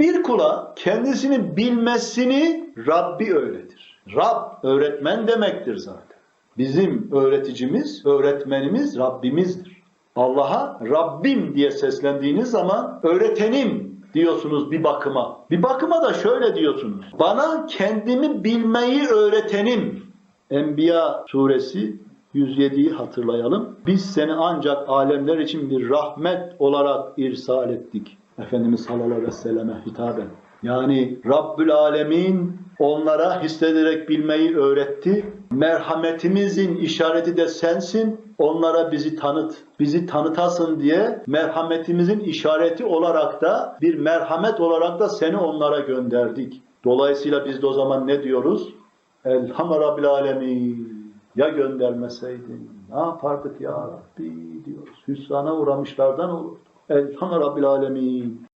Bir kula kendisini bilmesini Rabbi öğretir. Rab öğretmen demektir zaten. Bizim öğreticimiz, öğretmenimiz Rabbimizdir. Allah'a Rabbim diye seslendiğiniz zaman öğretenim diyorsunuz bir bakıma. Bir bakıma da şöyle diyorsunuz. Bana kendimi bilmeyi öğretenim. Enbiya suresi 107'yi hatırlayalım. Biz seni ancak alemler için bir rahmet olarak irsal ettik. Efendimiz sallallahu aleyhi ve selleme hitaben. Yani Rabbül Alemin onlara hissederek bilmeyi öğretti. Merhametimizin işareti de sensin. Onlara bizi tanıt. Bizi tanıtasın diye merhametimizin işareti olarak da bir merhamet olarak da seni onlara gönderdik. Dolayısıyla biz de o zaman ne diyoruz? Elhamdülillah Rabbil Alemin. Ya göndermeseydin ne yapardık ya Rabbi diyoruz. Hüsrana uğramışlardan olurdu. Elhamdülillah Rabbil Alemin.